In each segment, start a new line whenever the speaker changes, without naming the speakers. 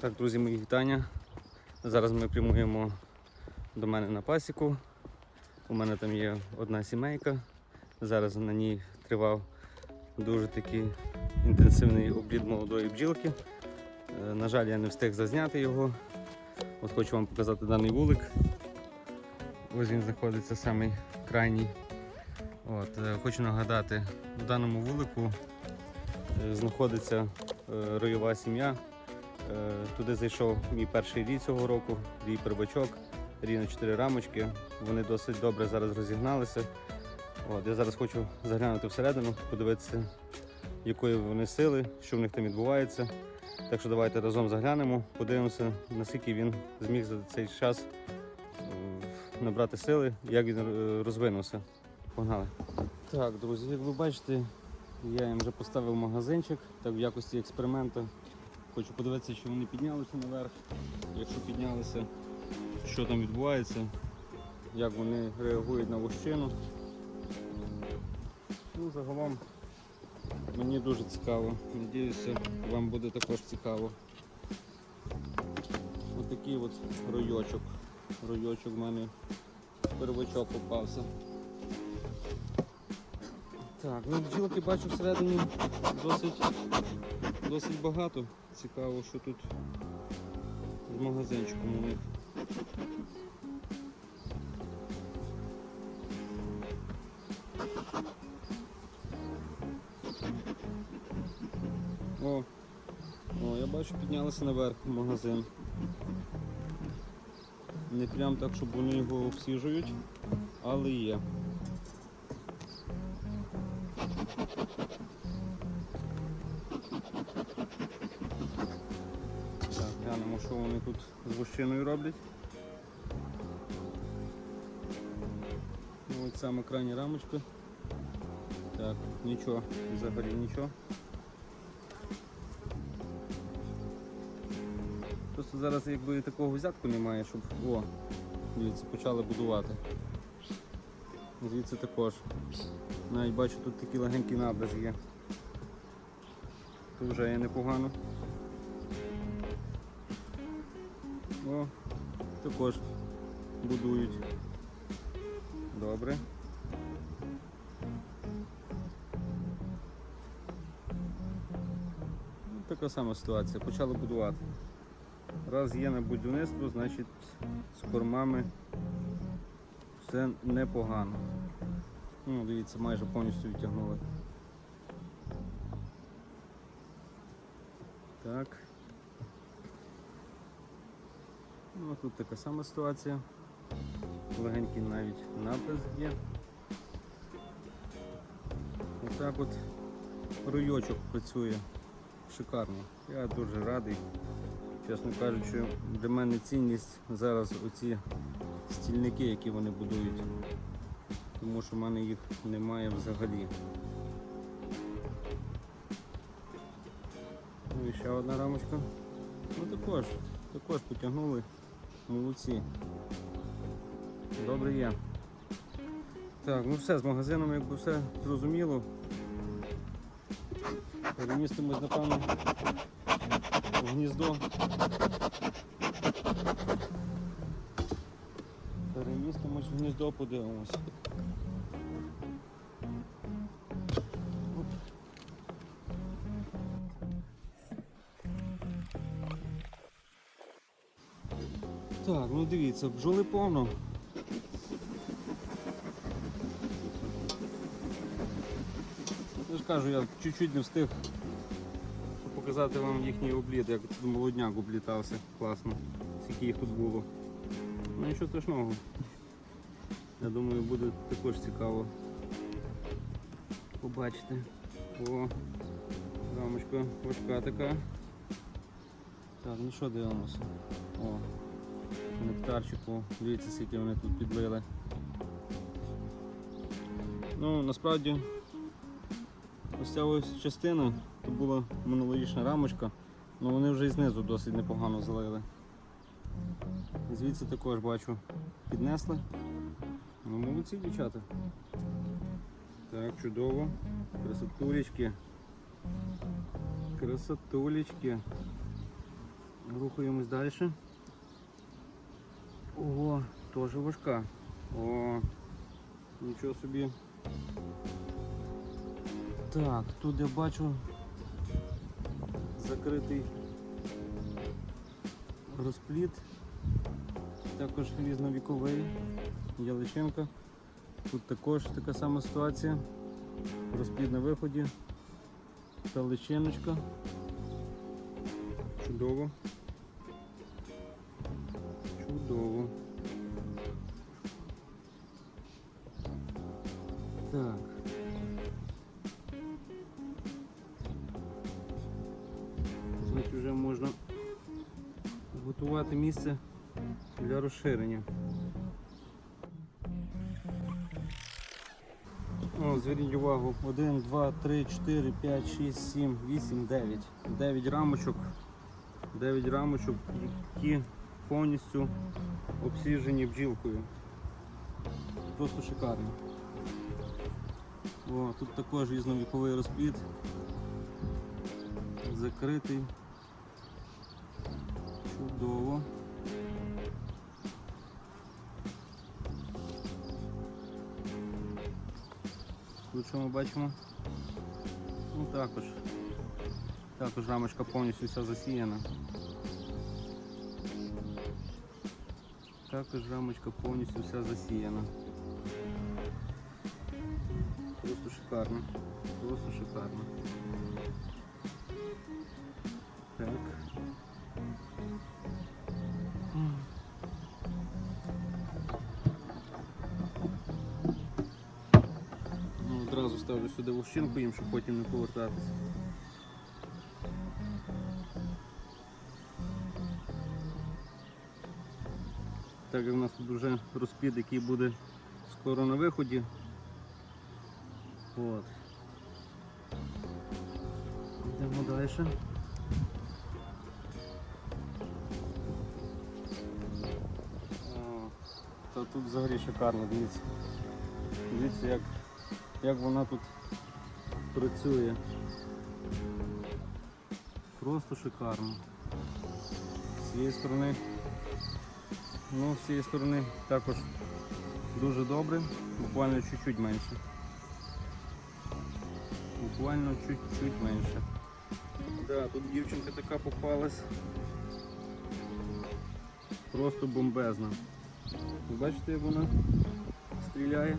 Так, друзі, мої вітання. Зараз ми прямуємо до мене на пасіку. У мене там є одна сімейка. Зараз на ній тривав дуже такий інтенсивний облід молодої бджілки. Е, На жаль, я не встиг зазняти його. От хочу вам показати даний вулик. Ось він знаходиться самий крайній. От, е, хочу нагадати, в даному вулику е, знаходиться ройова сім'я. Е, Туди зайшов мій перший рій цього року, рій первачок, рій на 4 рамочки. Вони досить добре зараз розігналися. От, я зараз хочу заглянути всередину, подивитися, якої вони сили, що в них там відбувається. Так що давайте разом заглянемо, подивимося, наскільки він зміг за цей час е, набрати сили, як він е, розвинувся. Погнали. Так, друзі, як ви бачите, я їм вже поставив магазинчик так в якості експерименту. Хочу подивитися, чи вони піднялися наверх. Якщо піднялися, що там відбувається, як вони реагують на вощину. Ну, загалом мені дуже цікаво. Надіюся, вам буде також цікаво. Отакий от ройочок. Ройочок в мене первачок попався. Так, ну бджілки бачу всередині досить, досить багато. Цікаво, що тут з магазинчиком у них. О, о, я бачу, піднялися наверх в магазин. Не прям так, щоб вони його обсіжують, але є. Тут з вощиною роблять. Ось саме крайня рамочка. Так, нічого, взагалі нічого. Просто зараз якби такого взятку немає, щоб о, дивіться, почали будувати. Звідси також. Навіть бачу, тут такий легенький набраз є. Тут вже є непогано. О, також будують. Добре. Ну, Така сама ситуація. Почали будувати. Раз є на будівництво, значить з кормами все непогано. Ну, дивіться, майже повністю відтягнули. Так. Ну, тут така сама ситуація. Легенький навіть напис є. Отак от ройочок працює. Шикарно. Я дуже радий. Чесно кажучи, для мене цінність зараз оці стільники, які вони будують. Тому що в мене їх немає взагалі. Ну і ще одна рамочка. Ну також, також потягнули. Молодці. Добре є. Так, ну все, з магазином якби все зрозуміло. Перемістимось, напевно, в гніздо. Перемістимось в гніздо, подивимось. Дивіться, бджоли повно. Я ж кажу, я чуть-чуть не встиг показати вам їхній обліт, як тут молодняк облітався класно, скільки їх тут було. Ну нічого страшного. Я думаю, буде також цікаво побачити. О, рамочка важка така. Так, ну що дивимося? Нектарчику, дивіться, скільки вони тут підлили. Ну, насправді, ось ця ось частина, то була минулорічна рамочка, але вони вже і знизу досить непогано залили. Звідси також бачу піднесли. Ну, молодці дівчата. Так, чудово. Красотулечки. Красотулечки. Рухаємось далі. Теж важка. О, нічого собі. Так, тут я бачу закритий розпліт. Також різновіковий, яличинка. Тут також така сама ситуація. Розплід на виході. Та личиночка. Чудово. Чудово. Розширення. О, зверніть увагу, 1, 2, 3, 4, 5, 6, 7, 8, 9. 9 рамочок. 9 рамочок, які повністю обсіжені бджілкою. Просто шикарно. О, тут також різновіковий розплід. Закритий. Чудово. Тут що ми бачимо? Ну також. Також рамочка повністю вся засіяна. Також рамочка повністю вся засіяна. Просто шикарно. Просто шикарно. Так. Ставлю сюди вощинку їм, щоб потім не повертатися. Так як в нас тут вже розпід, який буде скоро на виході. От. Йдемо далі. Та тут взагалі шикарно, дивіться. Дивіться, як, як вона тут працює. Просто шикарно. З цієї сторони, ну, з цієї сторони також дуже добре, буквально чуть-чуть менше. Буквально чуть-чуть менше. Да, тут дівчинка така попалась. Просто бомбезна. Бачите, як вона стріляє?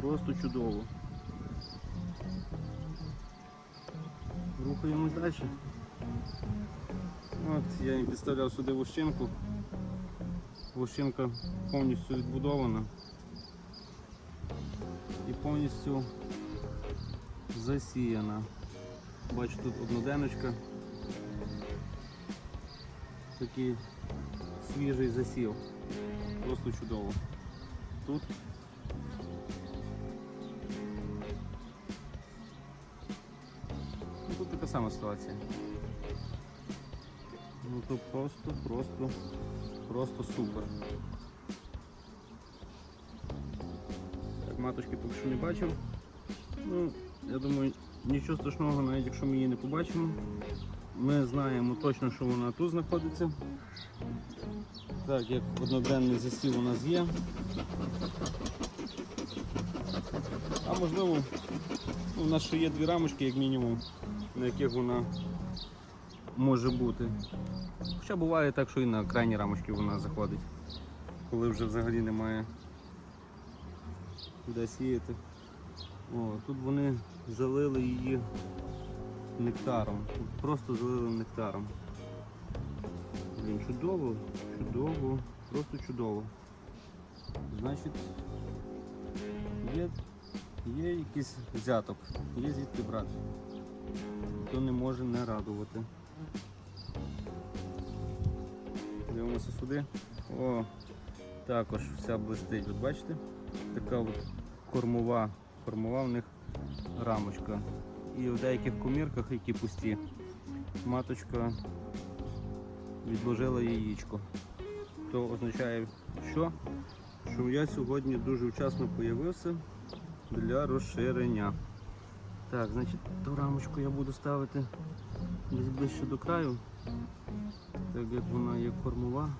Просто чудово. Рухаємось далі. От я їм підставляв сюди вощинку. Вощинка повністю відбудована і повністю засіяна. Бачу тут одноденочка. Такий свіжий засів. Просто чудово. Тут сама ситуація. Ну то просто, просто, просто супер. Так, маточки поки що не бачив. Ну, я думаю, нічого страшного, навіть якщо ми її не побачимо. Ми знаємо точно, що вона тут знаходиться. Так, як одноденний засів у нас є. А можливо, ну, у нас ще є дві рамочки, як мінімум, на яких вона може бути. Хоча буває так, що і на крайні рамочки вона заходить, коли вже взагалі немає де сіяти. О, тут вони залили її нектаром. Просто залили нектаром. Блін, чудово, чудово, просто чудово. Значить, є, є якийсь взяток, є звідки брати. То не може не радувати. Дивимося сюди. О, також вся блистить. От бачите? Така от кормова, кормова в них рамочка. І в деяких комірках, які пусті, маточка відложила яєчко. То означає, що? Що я сьогодні дуже вчасно появився для розширення. Так, значить, ту рамочку я буду ставити десь ближче до краю, так як вона є кормова.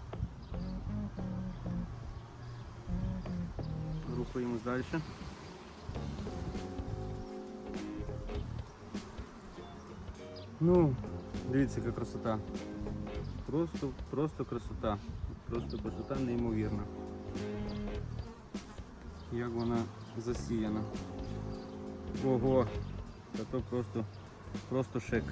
Рухаємось далі. Ну, дивіться, яка красота. Просто, просто красота. Просто красота неймовірна. Як вона засіяна. Ого! Та то просто, просто шик.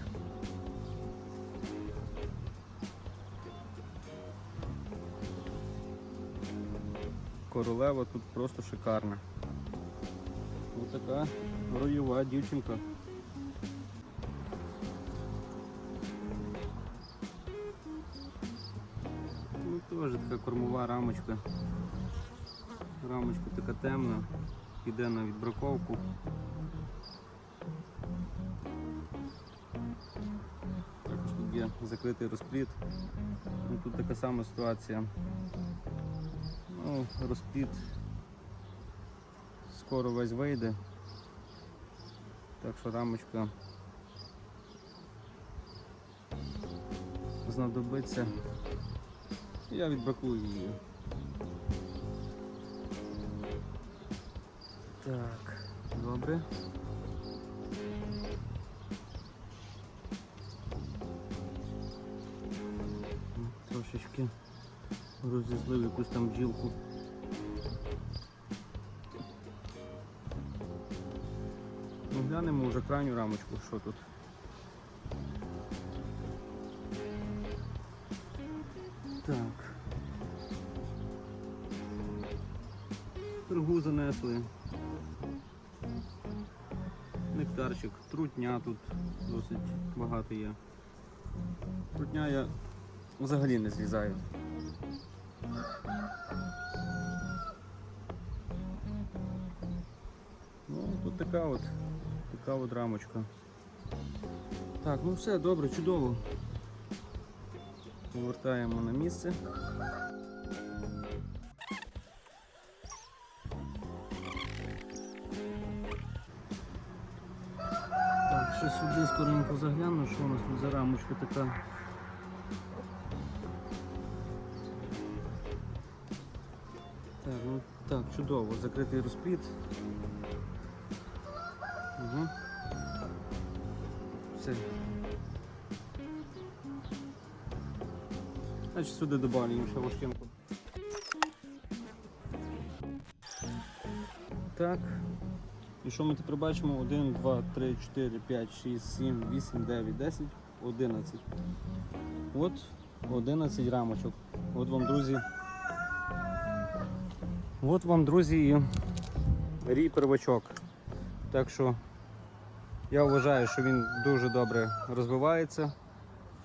Королева тут просто шикарна. Ось така роєва дівчинка. Ну теж така кормова рамочка. Рамочка така темна, йде на відбраковку. Є закритий розпліт. Ну, тут така сама ситуація. Ну, розпліт скоро весь вийде. Так що рамочка знадобиться. Я відбракую її. Так, добре. Трошечки розізлив якусь там бджілку. Ну, глянемо вже крайню рамочку, що тут. Так. Пергу занесли. Нектарчик, трутня тут досить багато є. Трутня я взагалі не зрізаю. Ну, тут така от, така от рамочка. Так, ну все, добре, чудово. Повертаємо на місце. Так, ще сюди скоренько загляну, що у нас тут за рамочка така. Так, ну так, чудово, закритий розпліт. Угу. Все. Значить сюди добавимо ще ложкинку. Так. І що ми тепер бачимо? 1, 2, 3, 4, 5, 6, 7, 8, 9, 10, 11. От 11 рамочок. От вам, друзі. От вам, друзі, і рій первачок. Так що я вважаю, що він дуже добре розвивається.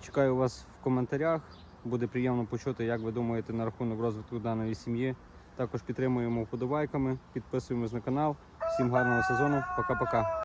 Чекаю вас в коментарях. Буде приємно почути, як ви думаєте на рахунок розвитку даної сім'ї. Також підтримуємо вподобайками, підписуємось на канал. Всім гарного сезону. Пока-пока.